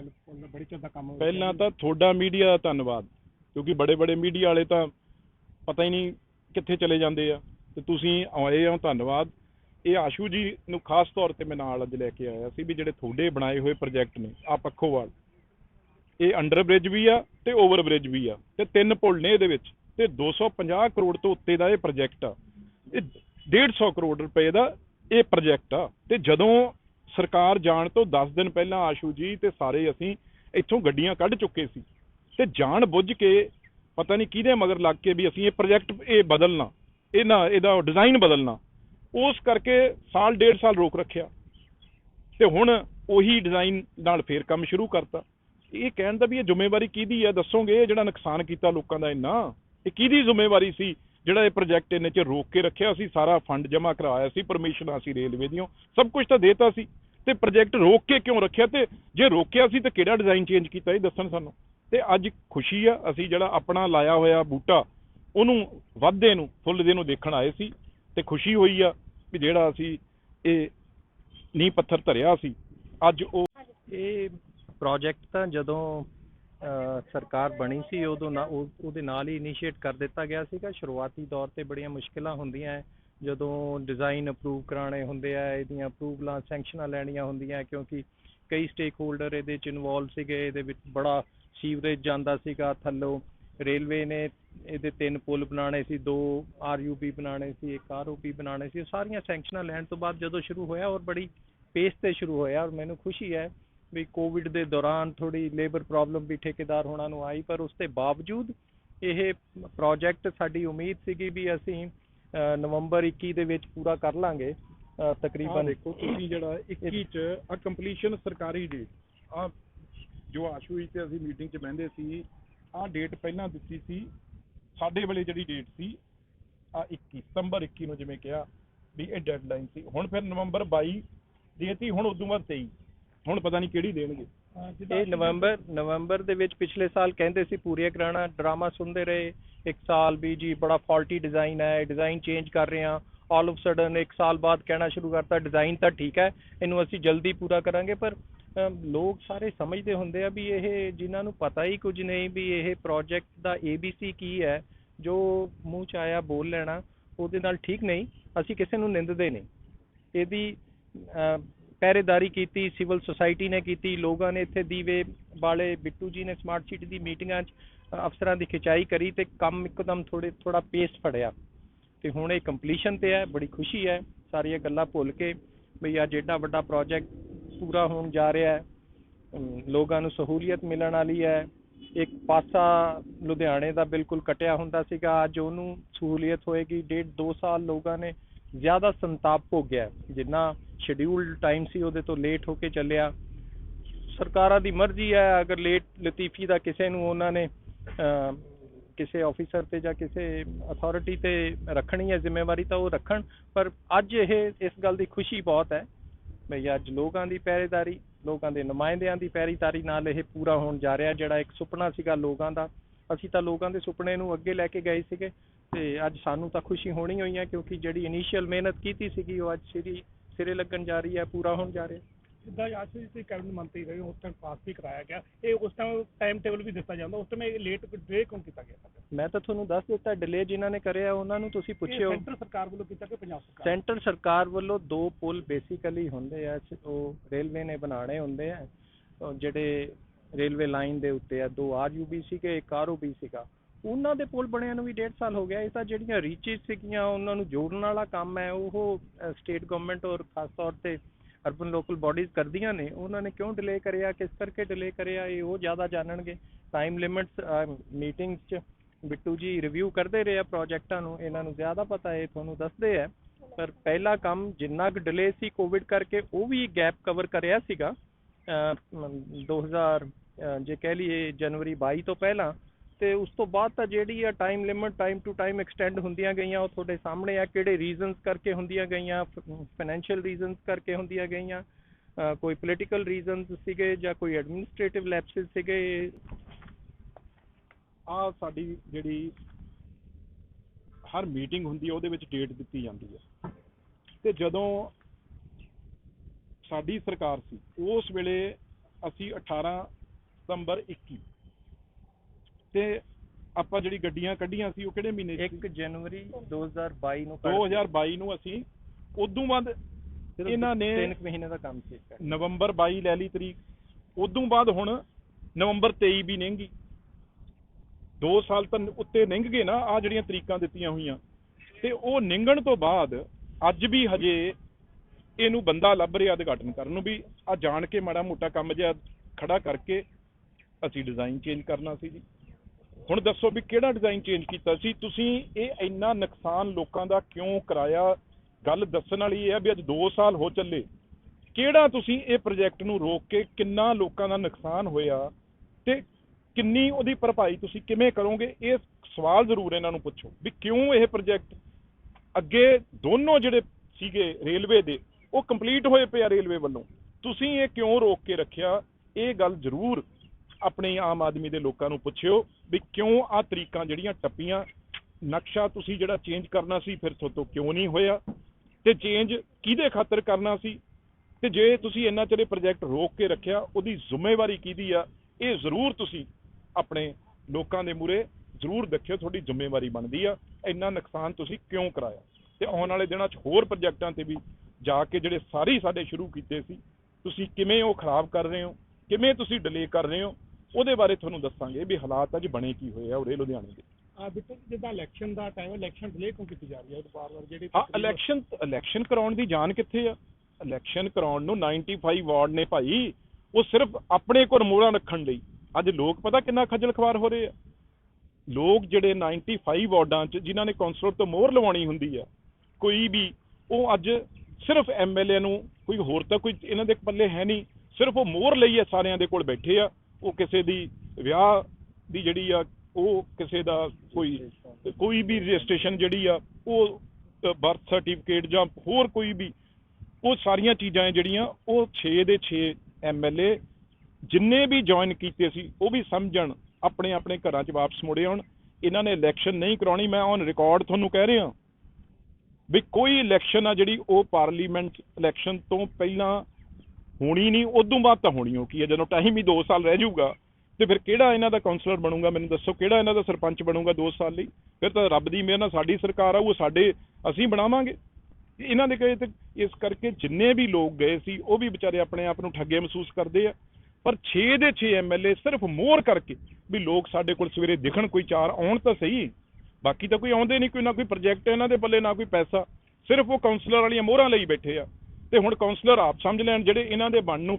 ਜਿਹੜਾ ਪਹਿਲਾਂ ਬੜੀ ਚਿਰ ਕੰਮ ਪਹਿਲਾਂ ਤਾਂ ਤੁਹਾਡਾ ਮੀਡੀਆ ਦਾ ਧੰਨਵਾਦ, ਕਿਉਂਕਿ ਬੜੇ ਬੜੇ ਮੀਡੀਆ ਵਾਲੇ ਤਾਂ ਪਤਾ ਹੀ ਨਹੀਂ ਕਿੱਥੇ ਚਲੇ ਜਾਂਦੇ ਆ, ਤੇ ਤੁਸੀਂ ਆਏ ਹੋ ਧੰਨਵਾਦ। ਇਹ ਆਸ਼ੂ ਜੀ ਨੂੰ ਖਾਸ ਤੌਰ ਤੇ ਮੈਂ ਨਾਲ ਅੱਜ ਲੈ ਕੇ ਆਇਆ ਸੀ ਵੀ ਜਿਹੜੇ ਤੁਹਾਡੇ ਬਣਾਏ ਹੋਏ ਪ੍ਰੋਜੈਕਟ ਨੇ ਆ ਪੱਖੋਵਾਲ। ਇਹ ਅੰਡਰ ਬ੍ਰਿਜ ਵੀ ਆ ਤੇ ਓਵਰ ਬ੍ਰਿਜ ਵੀ ਆ, ਤੇ ਤਿੰਨ ਪੁਲ ਨੇ ਇਹਦੇ ਵਿੱਚ, ਤੇ 250 ਕਰੋੜ ਤੋਂ ਉੱਤੇ ਦਾ ਇਹ ਪ੍ਰੋਜੈਕਟ ਆ। ਇਹ 150 ਕਰੋੜ ਰੁਪਏ ਦਾ ਇਹ ਪ੍ਰੋਜੈਕਟ ਆ, ਤੇ ਜਦੋਂ ਸਰਕਾਰ ਜਾਣ ਤੋਂ 10 ਦਿਨ ਪਹਿਲਾਂ ਆਸ਼ੂ ਜੀ ਤੇ ਸਾਰੇ ਅਸੀਂ ਇੱਥੋਂ ਗੱਡੀਆਂ ਕੱਢ ਚੁੱਕੇ ਸੀ। ਤੇ ਜਾਣ ਬੁੱਝ ਕੇ ਪਤਾ ਨਹੀਂ ਕਿਹਦੇ ਮਗਰ ਲੱਗ ਕੇ ਵੀ ਅਸੀਂ ਇਹ ਪ੍ਰੋਜੈਕਟ ਇਹ ਬਦਲਣਾ ਇਹ ਨਾ ਇਹਦਾ ਡਿਜ਼ਾਈਨ ਬਦਲਣਾ, ਉਸ ਕਰਕੇ ਸਾਲ, ਡੇਢ ਸਾਲ ਰੋਕ ਰੱਖਿਆ। ਤੇ ਹੁਣ ਉਹੀ ਡਿਜ਼ਾਈਨ ਨਾਲ ਫੇਰ ਕੰਮ ਸ਼ੁਰੂ ਕਰਤਾ। ਇਹ ਕਹਿਣ ਦਾ ਵੀ ਇਹ ਜ਼ਿੰਮੇਵਾਰੀ ਕਿਹਦੀ ਹੈ? ਦੱਸੋਗੇ ਇਹ ਜਿਹੜਾ ਨੁਕਸਾਨ ਕੀਤਾ ਲੋਕਾਂ ਦਾ ਇੰਨਾ? ਇਹ ਕਿਹਦੀ ਜ਼ਿੰਮੇਵਾਰੀ ਸੀ? ਜਿਹੜਾ ਇਹ ਪ੍ਰੋਜੈਕਟ ਇਹਨੇ ਚ ਰੋਕ ਕੇ ਰੱਖਿਆ ਸੀ ਸਾਰਾ ਫੰਡ ਜਮ੍ਹਾਂ ਕਰਾਇਆ ਸੀ ਪਰਮਿਸ਼ਨਾਂ ਅਸੀਂ ਰੇਲਵੇ ਦੀਆਂ, ਸਭ ਕੁਝ ਤਾਂ ਦੇਤਾ ਸੀ। ਤੇ ਪ੍ਰੋਜੈਕਟ ਰੋਕ ਕੇ ਕਿਉਂ ਰੱਖਿਆ? ਤੇ ਜੇ ਰੋਕਿਆ ਸੀ ਤਾਂ ਕਿਹੜਾ ਡਿਜ਼ਾਈਨ ਚੇਂਜ ਕੀਤਾ ਇਹ ਦੱਸਣ ਸਾਨੂੰ। ਤੇ ਅੱਜ ਖੁਸ਼ੀ ਆ, ਅਸੀਂ ਜਿਹੜਾ ਆਪਣਾ ਲਾਇਆ ਹੋਇਆ ਬੂਟਾ, ਉਹਨੂੰ ਵੱਧਦੇ ਨੂੰ ਫੁੱਲਦੇ ਨੂੰ ਦੇਖਣ ਆਏ ਸੀ। ਤੇ ਖੁਸ਼ੀ ਹੋਈ ਆ ਵੀ ਜਿਹੜਾ ਅਸੀਂ ਇਹ ਨੀਂਹ ਪੱਥਰ ਧਰਿਆ ਸੀ, ਅੱਜ ਉਹ ਇਹ ਪ੍ਰੋਜੈਕਟ ਤਾਂ ਜਦੋਂ ਸਰਕਾਰ ਬਣੀ ਸੀ, ਉਦੋਂ ਨਾ ਉਹ- ਉਹਦੇ ਨਾਲ ਹੀ ਇਨੀਸ਼ੀਏਟ ਕਰ ਦਿੱਤਾ ਗਿਆ ਸੀਗਾ। ਸ਼ੁਰੂਆਤੀ ਦੌਰ ਤੇ ਬੜੀਆਂ ਮੁਸ਼ਕਿਲਾਂ ਹੁੰਦੀਆਂ ਹੈ ਜਦੋਂ ਡਿਜ਼ਾਈਨ ਅਪਰੂਵ ਕਰਾਣੇ ਹੁੰਦੇ ਆ ਇਹਦੀਆਂ ਅਪਰੂਵਲਾਂ ਸੈਂਕਸ਼ਨਾਂ ਲੈਣੀਆਂ ਹੁੰਦੀਆਂ ਕਿਉਂਕਿ ਕਈ ਸਟੇਕ ਹੋਲਡਰ ਇਹਦੇ ਚ ਇਨਵੋਲਵ ਸੀਗੇ, ਇਹਦੇ ਵਿੱਚ ਬੜਾ ਸੀਵਰੇਜ ਜਾਂਦਾ ਸੀਗਾ ਥੱਲੋਂ। ਰੇਲਵੇ ਨੇ ਇਹਦੇ ਤਿੰਨ ਪੁਲ ਬਣਾਉਣੇ ਸੀ, ਦੋ ਆਰਯੂਪੀ ਬਣਾਉਣੇ ਸੀ, ਇੱਕ ਆਰਓਪੀ ਬਣਾਉਣੇ ਸੀ। ਉਹ ਸਾਰੀਆਂ ਸੈਂਕਸ਼ਨਾਂ ਲੈਣ ਤੋਂ ਬਾਅਦ ਜਦੋਂ ਸ਼ੁਰੂ ਹੋਇਆ, ਔਰ ਬੜੀ ਪੇਸ ਤੇ ਸ਼ੁਰੂ ਹੋਇਆ, ਔਰ ਮੈਨੂੰ ਖੁਸ਼ੀ ਹੈ ਵੀ ਕੋਵਿਡ ਦੇ ਦੌਰਾਨ ਥੋੜੀ ਲੇਬਰ ਪ੍ਰੋਬਲਮ ਵੀ ਠੇਕੇਦਾਰ ਹੋਣਾ ਨੂੰ ਆਈ, ਪਰ ਉਸ ਦੇ ਬਾਵਜੂਦ ਇਹ ਪ੍ਰੋਜੈਕਟ ਸਾਡੀ ਉਮੀਦ ਸੀਗੀ ਵੀ ਅਸੀਂ ਨਵੰਬਰ 21 ਦੇ ਵਿੱਚ ਪੂਰਾ ਕਰ ਲਾਂਗੇ ਤਕਰੀਬਨ ਦੇਖੋ, ਤੁਸੀਂ ਜਿਹੜਾ 21 ਚ ਆ ਕੰਪਲੀਸ਼ਨ ਸਰਕਾਰੀ ਡੇਟ ਆ ਜੋ ਆਸ਼ੂ ਤੇ ਅਸੀਂ ਮੀਟਿੰਗ ਚ ਬਹਿੰਦੇ ਸੀ ਆ ਡੇਟ ਪਹਿਲਾਂ ਦਿੱਤੀ ਸੀ, ਸਾਡੇ ਵੇਲੇ ਜਿਹੜੀ ਡੇਟ ਸੀ ਆ 21 ਸਤੰਬਰ 21 ਨੂੰ ਜਿਵੇਂ ਕਿਹਾ, ਵੀ ਇਹ ਡੈਡਲਾਈਨ ਸੀ। ਹੁਣ ਫਿਰ ਨਵੰਬਰ 22 ਦੇਤੀ ਹੁਣ ਉਦੋਂ ਬਾਅਦ 23 ਹੁਣ ਪਤਾ ਨਹੀਂ ਕਿਹੜੀ ਦੇਣਗੇ। ਇਹ ਨਵੰਬਰ ਨਵੰਬਰ ਦੇ ਵਿੱਚ ਪਿਛਲੇ ਸਾਲ ਕਹਿੰਦੇ ਸੀ ਪੂਰੀਆਂ ਕਰਾਣਾ ਡਰਾਮਾ ਸੁਣਦੇ ਰਹੇ। ਇੱਕ ਸਾਲ ਵੀ ਜੀ ਬੜਾ ਫਾਲਟੀ ਡਿਜ਼ਾਈਨ ਹੈ ਡਿਜ਼ਾਈਨ ਚੇਂਜ ਕਰ ਰਹੇ ਹਾਂ। ਆਲ ਆਫ ਸਡਨ ਇੱਕ ਸਾਲ ਬਾਅਦ ਕਹਿਣਾ ਸ਼ੁਰੂ ਕਰਤਾ ਡਿਜ਼ਾਈਨ ਤਾਂ ਠੀਕ ਹੈ ਇਹਨੂੰ ਅਸੀਂ ਜਲਦੀ ਪੂਰਾ ਕਰਾਂਗੇ ਪਰ ਲੋਕ ਸਾਰੇ ਸਮਝਦੇ ਹੁੰਦੇ ਆ ਵੀ ਇਹ ਜਿਨ੍ਹਾਂ ਨੂੰ ਪਤਾ ਹੀ ਕੁਝ ਨਹੀਂ ਵੀ ਇਹ ਪ੍ਰੋਜੈਕਟ ਦਾ ABC ਕੀ ਹੈ ਜੋ ਮੂੰਹ ਚ ਆਇਆ ਬੋਲ ਲੈਣਾ ਉਹਦੇ ਨਾਲ ਠੀਕ ਨਹੀਂ ਅਸੀਂ ਕਿਸੇ ਨੂੰ ਨਿੰਦਦੇ ਨਹੀਂ। ਇਹਦੀ ਪਹਿਰੇਦਾਰੀ ਕੀਤੀ, ਸਿਵਲ ਸੁਸਾਇਟੀ ਨੇ ਕੀਤੀ, ਲੋਕਾਂ ਨੇ ਇੱਥੇ ਦੀਵੇ ਵਾਲੇ ਬਿੱਟੂ ਜੀ ਨੇ ਸਮਾਰਟ ਸਿਟੀ ਦੀ ਮੀਟਿੰਗਾਂ 'ਚ ਅਫਸਰਾਂ ਦੀ ਖਿਚਾਈ ਕਰੀ ਤੇ ਕੰਮ ਇੱਕਦਮ ਥੋੜੇ ਥੋੜਾ ਪੇਸ ਫੜਿਆ। ਤੇ ਹੁਣ ਇਹ ਕੰਪਲੀਸ਼ਨ ਤੇ ਹੈ, ਬੜੀ ਖੁਸ਼ੀ ਹੈ, ਸਾਰੀਆਂ ਗੱਲਾਂ ਭੁੱਲ ਕੇ ਵੀ ਅੱਜ ਏਡਾ ਵੱਡਾ ਪ੍ਰੋਜੈਕਟ ਪੂਰਾ ਹੋਣ ਜਾ ਰਿਹਾ ਹੈ। ਲੋਕਾਂ ਨੂੰ ਸਹੂਲੀਅਤ ਮਿਲਣ ਵਾਲੀ ਹੈ। ਇੱਕ ਪਾਸਾ ਲੁਧਿਆਣੇ ਦਾ ਬਿਲਕੁਲ ਕਟਿਆ ਹੁੰਦਾ ਸੀਗਾ, ਅੱਜ ਉਹਨੂੰ ਸਹੂਲੀਅਤ ਹੋਏਗੀ। ਡੇਢ ਦੋ ਸਾਲ ਲੋਕਾਂ ਨੇ ਜ਼ਿਆਦਾ ਸੰਤਾਪ ਭੋਗਿਆ ਹੈ। ਜਿੰਨਾ ਸ਼ਡਿਊਲਡ ਟਾਈਮ ਸੀ, ਉਹਦੇ ਤੋਂ ਲੇਟ ਹੋ ਕੇ ਚੱਲਿਆ। ਸਰਕਾਰਾਂ ਦੀ ਮਰਜ਼ੀ ਹੈ, ਅਗਰ ਲੇਟ ਲਤੀਫੀ ਦਾ ਕਿਸੇ ਨੂੰ ਉਹਨਾਂ ਨੇ ਕਿਸੇ ਆਫੀਸਰ ਤੇ ਜਾਂ ਕਿਸੇ ਅਥਾਰਟੀ ਤੇ ਰੱਖਣੀ ਹੈ ਜ਼ਿੰਮੇਵਾਰੀ, ਤਾਂ ਉਹ ਰੱਖਣ। ਪਰ ਅੱਜ ਇਹ, ਇਸ ਗੱਲ ਦੀ ਖੁਸ਼ੀ ਬਹੁਤ ਹੈ ਵੀ ਅੱਜ ਲੋਕਾਂ ਦੀ ਪਹਿਰੇਦਾਰੀ, ਲੋਕਾਂ ਦੇ ਨੁਮਾਇੰਦਿਆਂ ਦੀ ਪਹਿਰੇਦਾਰੀ ਨਾਲ ਇਹ ਪੂਰਾ ਹੋਣ ਜਾ ਰਿਹਾ, ਜਿਹੜਾ ਇੱਕ ਸੁਪਨਾ ਸੀਗਾ ਲੋਕਾਂ ਦਾ। ਅਸੀਂ ਤਾਂ ਲੋਕਾਂ ਦੇ ਸੁਪਨੇ ਨੂੰ ਅੱਗੇ ਲੈ ਕੇ ਗਏ ਸੀਗੇ, ਤੇ ਅੱਜ ਸਾਨੂੰ ਤਾਂ ਖੁਸ਼ੀ ਹੋਣੀ ਹੋਈ ਹੈ, ਕਿਉਂਕਿ ਜਿਹੜੀ ਇਨੀਸ਼ੀਅਲ ਮਿਹਨਤ ਕੀਤੀ ਸੀਗੀ, ਉਹ ਅੱਜ ਸ਼੍ਰੀ ਸਿਰੇ ਲੱਗਣ ਜਾ ਰਹੀ ਹੈ ਪੂਰਾ ਹੋਣ ਜਾ ਰਿਹਾ। ਜਿੱਦਾਂ ਆਸ਼ੂ ਜੀ ਕੈਬਨਿਟ ਮੰਤਰੀ ਰਹੇ ਉਸ ਟਾਈਮ ਪਾਸ ਵੀ ਕਰਾਇਆ ਗਿਆ। ਇਹ ਉਸ ਟਾਈਮ ਟਾਈਮ ਟੇਬਲ ਵੀ ਦਿੱਤਾ ਜਾਂਦਾ ਉਸ ਟਾਈਮ ਇਹ ਲੇਟ ਡਿਲੇ ਕਿਉਂ ਕੀਤਾ ਗਿਆ? ਮੈਂ ਤਾਂ ਤੁਹਾਨੂੰ ਦੱਸ ਦਿੱਤਾ ਡਿਲੇ ਜਿਨ੍ਹਾਂ ਨੇ ਕਰਿਆ ਉਹਨਾਂ ਨੂੰ ਤੁਸੀਂ ਪੁੱਛਿਓ। ਸੈਂਟਰ ਸਰਕਾਰ ਵੱਲੋਂ ਕੀਤਾ ਕਿ ਪੰਜਾਬ ਸਰਕਾਰ? ਸੈਂਟਰ ਸਰਕਾਰ ਵੱਲੋਂ ਦੋ ਪੁਲ ਬੇਸਿਕਲੀ ਹੁੰਦੇ ਆ ਉਹ ਰੇਲਵੇ ਨੇ ਬਣਾਉਣੇ ਹੁੰਦੇ ਆ ਜਿਹੜੇ ਰੇਲਵੇ ਲਾਈਨ ਦੇ ਉੱਤੇ ਆ ਦੋ ਆਰਯੂਬੀ ਸੀਗੇ ਇੱਕ ਆਰਓਬੀ ਸੀਗਾ। ਉਹਨਾਂ ਦੇ ਪੁਲ ਬਣਿਆਂ ਨੂੰ ਵੀ ਡੇਢ ਸਾਲ ਹੋ ਗਿਆ। ਇਹ ਤਾਂ ਜਿਹੜੀਆਂ ਰੀਚਿਸ ਸੀਗੀਆਂ ਉਹਨਾਂ ਨੂੰ ਜੋੜਨ ਵਾਲਾ ਕੰਮ ਹੈ ਉਹ ਸਟੇਟ ਗਵਰਨਮੈਂਟ ਔਰ ਖਾਸ ਤੌਰ ਤੇ ਅਰਬਨ ਲੋਕਲ ਬਾਡੀਜ਼ ਕਰਦੀਆਂ ਨੇ। ਉਹਨਾਂ ਨੇ ਕਿਉਂ ਡਿਲੇ ਕਰਿਆ ਕਿਸ ਕਰਕੇ ਡਿਲੇ ਕਰਿਆ ਇਹ ਉਹ ਜ਼ਿਆਦਾ ਜਾਣਨਗੇ। ਟਾਈਮ ਲਿਮਿਟਸ ਮੀਟਿੰਗਸ 'ਚ ਬਿੱਟੂ ਜੀ ਰਿਵਿਊ ਕਰਦੇ ਰਹੇ ਆ ਪ੍ਰੋਜੈਕਟਾਂ ਨੂੰ। ਇਹਨਾਂ ਨੂੰ ਜ਼ਿਆਦਾ ਪਤਾ ਹੈ ਤੁਹਾਨੂੰ ਦੱਸਦੇ ਆ ਪਰ ਪਹਿਲਾ ਕੰਮ ਜਿੰਨਾ ਕੁ ਡਿਲੇ ਸੀ ਕੋਵਿਡ ਕਰਕੇ ਉਹ ਵੀ ਗੈਪ ਕਵਰ ਕਰਿਆ ਸੀਗਾ। ਅਹ, ਮ, 2000 ਜੇ ਕਹਿ ਲਈਏ ਜਨਵਰੀ 22 ਤੋਂ ਪਹਿਲਾਂ ਤੇ ਉਸ ਤੋਂ ਬਾਅਦ ਤਾਂ ਜਿਹੜੀ ਆ time limit time to time extend ਹੁੰਦੀਆਂ ਗਈਆਂ, ਉਹ ਤੁਹਾਡੇ ਸਾਹਮਣੇ ਆ। ਕਿਹੜੇ ਰੀਜ਼ਨਸ ਕਰਕੇ ਹੁੰਦੀਆਂ ਗਈਆਂ? ਫਾਈਨੈਂਸ਼ੀਅਲ ਰੀਜ਼ਨਸ ਕਰਕੇ ਹੁੰਦੀਆਂ ਗਈਆਂ। ਕੋਈ ਪੋਲੀਟੀਕਲ ਰੀਜ਼ਨਸ ਸੀਗੇ ਜਾਂ ਕੋਈ ਐਡਮਿਨਿਸਟ੍ਰੇਟਿਵ ਲੈਪਸਸ ਸੀਗੇ? ਆ ਸਾਡੀ ਜਿਹੜੀ ਹਰ ਮੀਟਿੰਗ ਹੁੰਦੀ ਹੈ ਉਹਦੇ ਵਿੱਚ ਡੇਟ ਦਿੱਤੀ ਜਾਂਦੀ ਹੈ ਤੇ ਜਦੋਂ ਸਾਡੀ ਸਰਕਾਰ ਸੀ, ਉਸ ਵੇਲੇ ਅਸੀਂ 18 ਸਤੰਬਰ 21 ਤੇ ਆਪਾਂ ਜਿਹੜੀ ਗੱਡੀਆਂ ਕੱਢੀਆਂ ਸੀ ਉਹ ਕਿਹੜੇ ਮਹੀਨੇ 'ਚ ਸੀ? 1 ਜਨਵਰੀ 2022 ਨੂੰ ਕੱਢ ਕੇ। 2022 ਨੂੰ ਅਸੀਂ ਉਦੋਂ ਬਾਅਦ ਸਿਰਫ ਇਹਨਾਂ ਨੇ ਤਿੰਨ ਕੁ ਮਹੀਨੇ ਦਾ ਕੰਮ ਸੀ ਨਵੰਬਰ 22 ਲੈ ਲਈ ਤਰੀਕ। ਉਦੋਂ ਬਾਅਦ ਹੁਣ ਨਵੰਬਰ 23 ਵੀ ਲੰਘ ਗਈ 2 ਸਾਲ ਤਾਂ ਉੱਤੇ ਲੰਘ ਗਏ ਨਾ ਆ ਜਿਹੜੀਆਂ ਤਰੀਕਾਂ ਦਿੱਤੀਆਂ ਹੋਈਆਂ। ਤੇ ਉਹ ਨਿੰਗਣ ਤੋਂ ਬਾਅਦ ਅੱਜ ਵੀ ਹਜੇ ਇਹਨੂੰ ਬੰਦਾ ਲੱਭ ਰਿਹਾ ਉਦਘਾਟਨ ਕਰਨ ਨੂੰ ਵੀ ਆ ਜਾਣ ਕੇ ਮਾੜਾ ਮੋਟਾ ਕੰਮ ਜਿਹਾ ਖੜਾ ਕਰਕੇ ਅਸੀਂ ਡਿਜ਼ਾਈਨ ਚੇਂਜ ਕਰਨਾ ਸੀ ਜੀ। ਹੁਣ ਦੱਸੋ ਵੀ ਕਿਹੜਾ ਡਿਜ਼ਾਈਨ ਚੇਂਜ ਕੀਤਾ ਸੀ? ਤੁਸੀਂ ਇਹ ਇੰਨਾ ਨੁਕਸਾਨ ਲੋਕਾਂ ਦਾ ਕਿਉਂ ਕਰਾਇਆ? ਗੱਲ ਦੱਸਣ ਵਾਲੀ ਇਹ ਹੈ ਵੀ ਅੱਜ 2 ਸਾਲ ਹੋ ਚੱਲੇ। ਕਿਹੜਾ ਤੁਸੀਂ ਇਹ ਪ੍ਰੋਜੈਕਟ ਨੂੰ ਰੋਕ ਕੇ ਕਿੰਨਾ ਲੋਕਾਂ ਦਾ ਨੁਕਸਾਨ ਹੋਇਆ ਤੇ ਕਿੰਨੀ ਉਹਦੀ ਭਰਪਾਈ ਤੁਸੀਂ ਕਿਵੇਂ ਕਰੋਗੇ? ਇਹ ਸਵਾਲ ਜ਼ਰੂਰ ਇਹਨਾਂ ਨੂੰ ਪੁੱਛੋ ਵੀ ਕਿਉਂ ਇਹ ਪ੍ਰੋਜੈਕਟ ਅੱਗੇ ਦੋਨੋਂ ਜਿਹੜੇ ਸੀਗੇ ਰੇਲਵੇ ਦੇ, ਉਹ ਕੰਪਲੀਟ ਹੋਏ ਪਿਆ ਰੇਲਵੇ ਵੱਲੋਂ। ਤੁਸੀਂ ਇਹ ਕਿਉਂ ਰੋਕ ਕੇ ਰੱਖਿਆ? ਇਹ ਗੱਲ ਜ਼ਰੂਰ ਆਪਣੇ ਆਮ ਆਦਮੀ ਦੇ ਲੋਕਾਂ ਨੂੰ ਪੁੱਛਿਓ ਵੀ ਕਿਉਂ ਆ ਤਰੀਕਾਂ ਜਿਹੜੀਆਂ ਟੱਪੀਆਂ? ਨਕਸ਼ਾ ਤੁਸੀਂ ਜਿਹੜਾ ਚੇਂਜ ਕਰਨਾ ਸੀ, ਫਿਰ ਤੋਂ ਕਿਉਂ ਨਹੀਂ ਹੋਇਆ? ਤੇ ਚੇਂਜ ਕਿਹਦੇ ਖਾਤਰ ਕਰਨਾ ਸੀ? ਤੇ ਜੇ ਤੁਸੀਂ ਇੰਨਾ ਚਿਰ ਪ੍ਰੋਜੈਕਟ ਰੋਕ ਕੇ ਰੱਖਿਆ, ਉਹਦੀ ਜ਼ਿੰਮੇਵਾਰੀ ਕਿਹਦੀ ਆ? ਇਹ ਜ਼ਰੂਰ ਤੁਸੀਂ ਆਪਣੇ ਲੋਕਾਂ ਦੇ ਮੂਰੇ ਜ਼ਰੂਰ ਦੇਖਿਓ, ਤੁਹਾਡੀ ਜ਼ਿੰਮੇਵਾਰੀ ਬਣਦੀ ਆ। ਇੰਨਾ ਨੁਕਸਾਨ ਤੁਸੀਂ ਕਿਉਂ ਕਰਾਇਆ? ਤੇ ਆਉਣ ਵਾਲੇ ਦਿਨਾਂ 'ਚ ਹੋਰ ਪ੍ਰੋਜੈਕਟਾਂ ਤੇ ਵੀ ਜਾ ਕੇ ਜਿਹੜੇ ਸਾਰੇ ਸਾਡੇ ਸ਼ੁਰੂ ਕੀਤੇ ਸੀ, ਤੁਸੀਂ ਕਿਵੇਂ ਉਹ ਖਰਾਬ ਕਰ ਰਹੇ ਹੋ? ਕਿਵੇਂ ਤੁਸੀਂ ਡਿਲੇ ਕਰ ਰਹੇ ਹੋ? ਉਹਦੇ ਬਾਰੇ ਤੁਹਾਨੂੰ ਦੱਸਾਂਗੇ ਵੀ ਹਾਲਾਤ ਅੱਜ ਬਣੇ ਕੀ ਹੋਏ ਆ ਉਰੇ ਲੁਧਿਆਣੇ ਦੇ। ਆ ਬਿੱਟੂ ਜੀ, ਜਿੱਦਾਂ ਇਲੈਕਸ਼ਨ ਦਾ ਟਾਈਮ ਇਲੈਕਸ਼ਨ ਡਿਲੇ ਕਿਉਂ ਕੀਤੀ ਜਾ ਰਹੀ ਹੈ? ਜਿਹੜੀ ਹਾਂ ਇਲੈਕਸ਼ਨ ਇਲੈਕਸ਼ਨ ਕਰਾਉਣ ਦੀ ਜਾਨ ਕਿੱਥੇ ਆ? ਇਲੈਕਸ਼ਨ ਕਰਾਉਣ ਨੂੰ 95 ਵਾਰਡ ਨੇ ਭਾਈ ਉਹ ਸਿਰਫ ਆਪਣੇ ਕੋਲ ਮੋਹਰਾਂ ਰੱਖਣ ਲਈ। ਅੱਜ ਲੋਕ ਪਤਾ ਕਿੰਨਾ ਖੱਜਲ ਖਵਾਰ ਹੋ ਰਹੇ ਆ? ਲੋਕ ਜਿਹੜੇ 95 ਵਾਰਡਾਂ 'ਚ ਜਿਨ੍ਹਾਂ ਨੇ ਕੌਂਸਲਰ ਤੋਂ ਮੋਹਰ ਲਵਾਉਣੀ ਹੁੰਦੀ ਆ ਕੋਈ ਵੀ ਉਹ ਅੱਜ ਸਿਰਫ ਐਮਐਲਏ ਨੂੰ ਕੋਈ ਹੋਰ ਤਾਂ ਕੋਈ ਇਹਨਾਂ ਦੇ ਪੱਲੇ ਹੈ ਨਹੀਂ ਸਿਰਫ ਉਹ ਮੋਹਰ ਲਈ ਆ ਸਾਰਿਆਂ ਦੇ ਕੋਲ ਬੈਠੇ ਆ। ਉਹ ਕਿਸੇ ਦੀ ਵਿਆਹ ਦੀ ਜਿਹੜੀ ਆ, ਉਹ ਕਿਸੇ ਦਾ ਕੋਈ ਕੋਈ ਵੀ ਰਜਿਸਟ੍ਰੇਸ਼ਨ ਜਿਹੜੀ ਆ, ਉਹ ਬਰਥ ਸਰਟੀਫਿਕੇਟ ਜਾਂ ਹੋਰ ਕੋਈ ਵੀ, ਉਹ ਸਾਰੀਆਂ ਚੀਜ਼ਾਂ ਹੈ ਜਿਹੜੀਆਂ, ਉਹ 6 ਦੇ 6 ਐਮਐਲਏ ਜਿੰਨੇ ਵੀ ਜੁਆਇਨ ਕੀਤੇ ਸੀ, ਉਹ ਵੀ ਸਮਝਣ, ਆਪਣੇ ਆਪਣੇ ਘਰਾਂ 'ਚ ਵਾਪਸ ਮੁੜੇ ਆਉਣ। ਇਹਨਾਂ ਨੇ ਇਲੈਕਸ਼ਨ ਨਹੀਂ ਕਰਾਉਣੀ, ਮੈਂ ਔਨ ਰਿਕਾਰਡ ਤੁਹਾਨੂੰ ਕਹਿ ਰਿਹਾ। ਵੀ ਕੋਈ ਇਲੈਕਸ਼ਨ ਆ ਜਿਹੜੀ ਉਹ ਪਾਰਲੀਮੈਂਟ ਇਲੈਕਸ਼ਨ ਤੋਂ ਪਹਿਲਾਂ ਹੋਣੀ ਨਹੀਂ, ਉਦੋਂ ਬਾਅਦ ਤਾਂ ਹੋਣੀ ਹੋ ਕੀ ਹੈ, ਜਦੋਂ ਟਾਈਮ ਹੀ 2 ਸਾਲ ਰਹਿ ਜਾਊਗਾ, ਤੇ ਫਿਰ ਕਿਹੜਾ ਇਹਨਾਂ ਦਾ ਕਾਉਂਸਲਰ ਬਣੂਗਾ, ਮੈਨੂੰ ਦੱਸੋ ਕਿਹੜਾ ਇਹਨਾਂ ਦਾ ਸਰਪੰਚ ਬਣੂਗਾ 2 ਸਾਲ ਲਈ? ਫਿਰ ਤਾਂ ਰੱਬ ਦੀ ਮਿਹਰ ਨਾਲ ਸਾਡੀ ਸਰਕਾਰ ਆ ਉਹ ਸਾਡੇ, ਅਸੀਂ ਬਣਾਵਾਂਗੇ। ਇਹਨਾਂ ਦੇ ਕਹੇ ਤੇ ਇਸ ਕਰਕੇ ਜਿੰਨੇ ਵੀ ਲੋਕ ਗਏ ਸੀ, ਉਹ ਵੀ ਵਿਚਾਰੇ ਆਪਣੇ ਆਪ ਨੂੰ ਠੱਗੇ ਮਹਿਸੂਸ ਕਰਦੇ ਆ। ਪਰ 6 ਦੇ 6 ਐਮਐਲਏ ਸਿਰਫ ਮੋਹਰ ਕਰਕੇ ਵੀ ਲੋਕ ਸਾਡੇ ਕੋਲ ਸਵੇਰੇ ਦਿਖਣ ਕੋਈ ਚਾਰ ਆਉਣ ਤਾਂ ਸਹੀ, ਬਾਕੀ ਤਾਂ ਕੋਈ ਆਉਂਦੇ ਨਹੀਂ, ਕੋਈ ਨਾ ਕੋਈ ਪ੍ਰੋਜੈਕਟ ਇਹਨਾਂ ਦੇ ਪੱਲੇ, ਨਾ ਕੋਈ ਪੈਸਾ। ਸਿਰਫ ਉਹ ਕਾਉਂਸਲਰ ਵਾਲੀਆਂ ਮੋਹਰਾਂ ਲਈ ਬੈਠੇ ਆ। ਤੇ ਹੁਣ ਕਾਉਂਸਲਰ ਆਪ ਸਮਝ ਲੈਣ ਜਿਹੜੇ ਇਹਨਾਂ ਦੇ ਬਣ ਨੂੰ